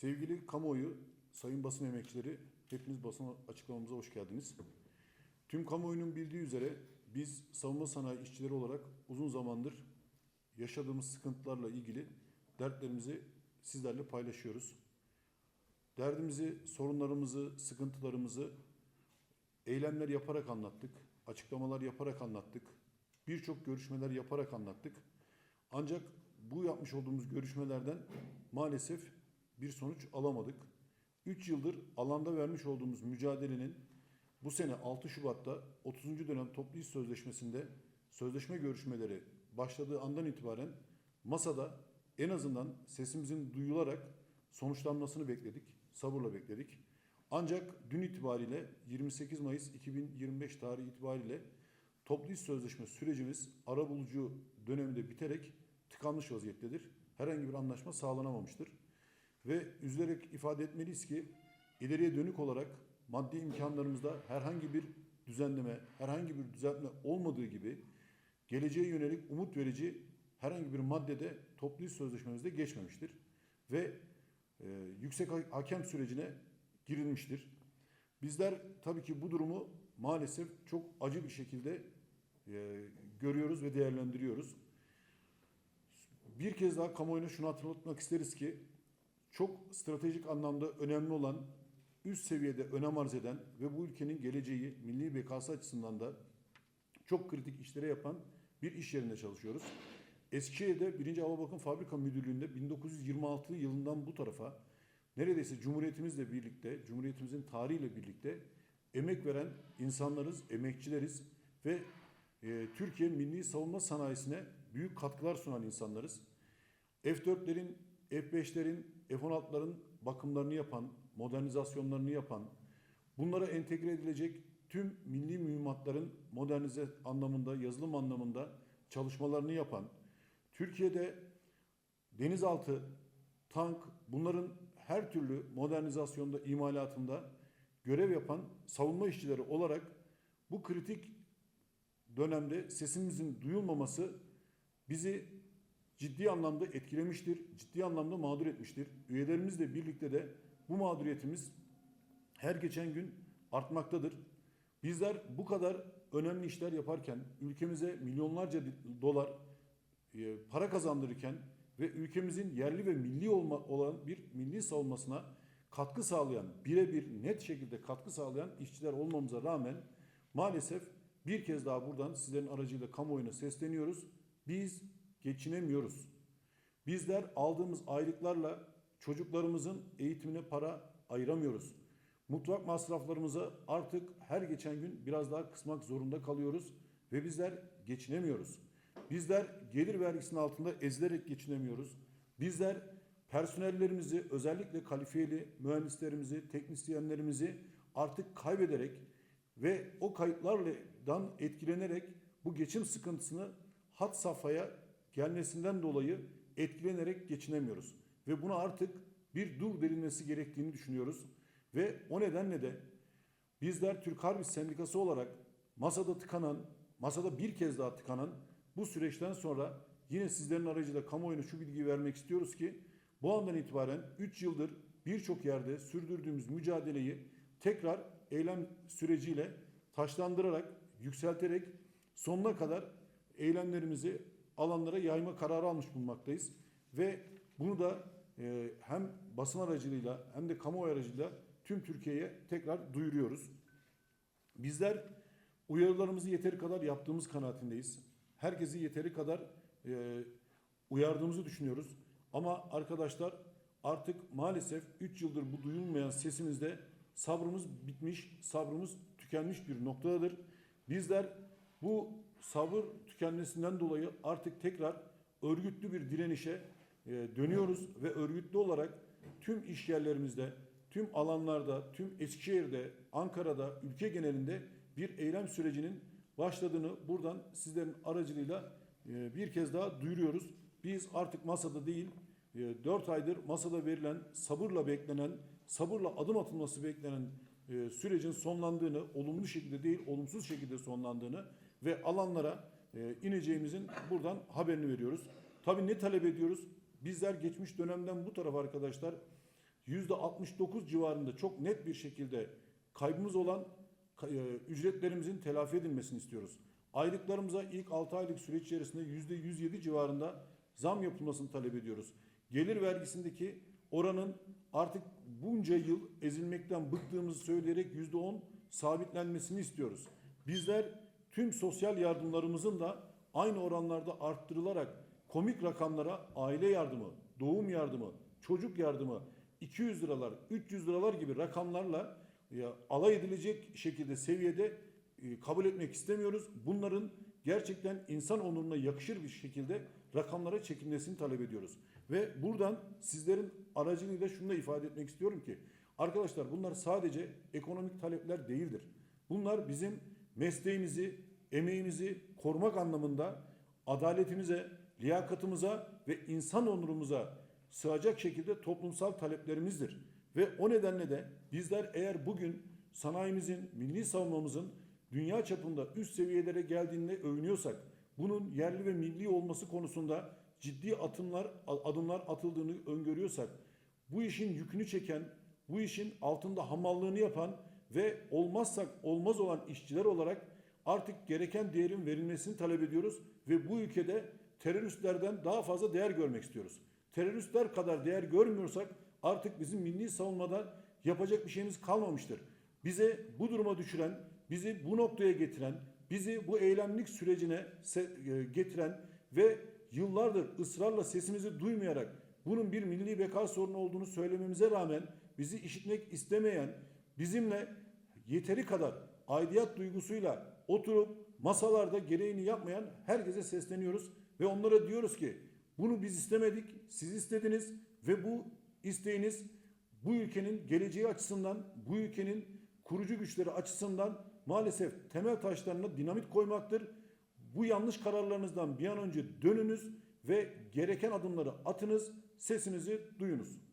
Sevgili kamuoyu, sayın basın emekçileri, hepiniz basın açıklamamıza hoş geldiniz. Tüm kamuoyunun bildiği üzere biz savunma sanayi işçileri olarak uzun zamandır yaşadığımız sıkıntılarla ilgili dertlerimizi sizlerle paylaşıyoruz. Derdimizi, sorunlarımızı, sıkıntılarımızı eylemler yaparak anlattık, açıklamalar yaparak anlattık, birçok görüşmeler yaparak anlattık. Ancak bu yapmış olduğumuz görüşmelerden maalesef bir sonuç alamadık. 3 yıldır alanda vermiş olduğumuz mücadelenin bu sene 6 Şubat'ta 30. dönem toplu iş sözleşmesinde sözleşme görüşmeleri başladığı andan itibaren masada en azından sesimizin duyularak sonuçlanmasını bekledik. Sabırla bekledik. Ancak dün itibariyle 28 Mayıs 2025 tarihi itibariyle toplu iş sözleşme sürecimiz arabulucu döneminde biterek tıkanmış vaziyettedir. Herhangi bir anlaşma sağlanamamıştır. Ve üzülerek ifade etmeliyiz ki ileriye dönük olarak maddi imkanlarımızda herhangi bir düzenleme, herhangi bir düzeltme olmadığı gibi geleceğe yönelik umut verici herhangi bir maddede toplu iş sözleşmemizde geçmemiştir. Ve e, yüksek ha- hakem sürecine girilmiştir. Bizler tabii ki bu durumu maalesef çok acı bir şekilde e, görüyoruz ve değerlendiriyoruz. Bir kez daha kamuoyuna şunu hatırlatmak isteriz ki çok stratejik anlamda önemli olan üst seviyede önem arz eden ve bu ülkenin geleceği, milli bekası açısından da çok kritik işlere yapan bir iş yerinde çalışıyoruz. Eskişehir'de 1. Hava Bakım Fabrika Müdürlüğü'nde 1926 yılından bu tarafa neredeyse Cumhuriyetimizle birlikte, Cumhuriyetimizin tarihiyle birlikte emek veren insanlarız, emekçileriz ve e, Türkiye milli savunma sanayisine büyük katkılar sunan insanlarız. F-4'lerin, F-5'lerin, F-16'ların bakımlarını yapan, modernizasyonlarını yapan, bunlara entegre edilecek tüm milli mühimmatların modernize anlamında, yazılım anlamında çalışmalarını yapan, Türkiye'de denizaltı, tank bunların her türlü modernizasyonda, imalatında görev yapan savunma işçileri olarak bu kritik dönemde sesimizin duyulmaması bizi ciddi anlamda etkilemiştir, ciddi anlamda mağdur etmiştir. Üyelerimizle birlikte de bu mağduriyetimiz her geçen gün artmaktadır. Bizler bu kadar önemli işler yaparken, ülkemize milyonlarca dolar e, para kazandırırken ve ülkemizin yerli ve milli olma, olan bir milli savunmasına katkı sağlayan, birebir net şekilde katkı sağlayan işçiler olmamıza rağmen maalesef bir kez daha buradan sizlerin aracıyla kamuoyuna sesleniyoruz. Biz geçinemiyoruz. Bizler aldığımız aylıklarla çocuklarımızın eğitimine para ayıramıyoruz. Mutfak masraflarımızı artık her geçen gün biraz daha kısmak zorunda kalıyoruz ve bizler geçinemiyoruz. Bizler gelir vergisinin altında ezilerek geçinemiyoruz. Bizler personellerimizi özellikle kalifiyeli mühendislerimizi, teknisyenlerimizi artık kaybederek ve o kayıplardan etkilenerek bu geçim sıkıntısını hat safhaya gelmesinden dolayı etkilenerek geçinemiyoruz. Ve buna artık bir dur verilmesi gerektiğini düşünüyoruz. Ve o nedenle de bizler Türk Harbi Sendikası olarak masada tıkanan, masada bir kez daha tıkanan bu süreçten sonra yine sizlerin aracıyla kamuoyuna şu bilgiyi vermek istiyoruz ki bu andan itibaren 3 yıldır birçok yerde sürdürdüğümüz mücadeleyi tekrar eylem süreciyle taşlandırarak, yükselterek sonuna kadar eylemlerimizi alanlara yayma kararı almış bulunmaktayız. Ve bunu da e, hem basın aracılığıyla hem de kamuoyu aracılığıyla tüm Türkiye'ye tekrar duyuruyoruz. Bizler uyarılarımızı yeteri kadar yaptığımız kanaatindeyiz. Herkesi yeteri kadar e, uyardığımızı düşünüyoruz. Ama arkadaşlar artık maalesef 3 yıldır bu duyulmayan sesimizde sabrımız bitmiş, sabrımız tükenmiş bir noktadadır. Bizler bu sabır tükenmesinden dolayı artık tekrar örgütlü bir direnişe e, dönüyoruz ve örgütlü olarak tüm iş yerlerimizde, tüm alanlarda, tüm Eskişehir'de, Ankara'da, ülke genelinde bir eylem sürecinin başladığını buradan sizlerin aracılığıyla e, bir kez daha duyuruyoruz. Biz artık masada değil, 4 aydır masada verilen, sabırla beklenen, sabırla adım atılması beklenen e, sürecin sonlandığını, olumlu şekilde değil, olumsuz şekilde sonlandığını ve alanlara e, ineceğimizin buradan haberini veriyoruz. Tabii ne talep ediyoruz? Bizler geçmiş dönemden bu tarafa arkadaşlar %69 civarında çok net bir şekilde kaybımız olan e, ücretlerimizin telafi edilmesini istiyoruz. Aylıklarımıza ilk 6 aylık süreç içerisinde %107 civarında zam yapılmasını talep ediyoruz. Gelir vergisindeki oranın artık bunca yıl ezilmekten bıktığımızı söyleyerek %10 sabitlenmesini istiyoruz. Bizler tüm sosyal yardımlarımızın da aynı oranlarda arttırılarak komik rakamlara aile yardımı, doğum yardımı, çocuk yardımı 200 liralar, 300 liralar gibi rakamlarla ya, alay edilecek şekilde seviyede e, kabul etmek istemiyoruz. Bunların gerçekten insan onuruna yakışır bir şekilde rakamlara çekilmesini talep ediyoruz. Ve buradan sizlerin aracılığıyla şunu da ifade etmek istiyorum ki arkadaşlar bunlar sadece ekonomik talepler değildir. Bunlar bizim mesleğimizi, emeğimizi korumak anlamında adaletimize, liyakatımıza ve insan onurumuza sığacak şekilde toplumsal taleplerimizdir. Ve o nedenle de bizler eğer bugün sanayimizin, milli savunmamızın dünya çapında üst seviyelere geldiğinde övünüyorsak, bunun yerli ve milli olması konusunda ciddi atımlar, adımlar atıldığını öngörüyorsak, bu işin yükünü çeken, bu işin altında hamallığını yapan ve olmazsak olmaz olan işçiler olarak artık gereken değerin verilmesini talep ediyoruz ve bu ülkede teröristlerden daha fazla değer görmek istiyoruz. Teröristler kadar değer görmüyorsak artık bizim milli savunmada yapacak bir şeyimiz kalmamıştır. Bize bu duruma düşüren, bizi bu noktaya getiren, bizi bu eylemlik sürecine e, getiren ve yıllardır ısrarla sesimizi duymayarak bunun bir milli beka sorunu olduğunu söylememize rağmen bizi işitmek istemeyen, bizimle yeteri kadar aidiyet duygusuyla oturup masalarda gereğini yapmayan herkese sesleniyoruz ve onlara diyoruz ki bunu biz istemedik, siz istediniz ve bu isteğiniz bu ülkenin geleceği açısından, bu ülkenin kurucu güçleri açısından maalesef temel taşlarına dinamit koymaktır. Bu yanlış kararlarınızdan bir an önce dönünüz ve gereken adımları atınız, sesinizi duyunuz.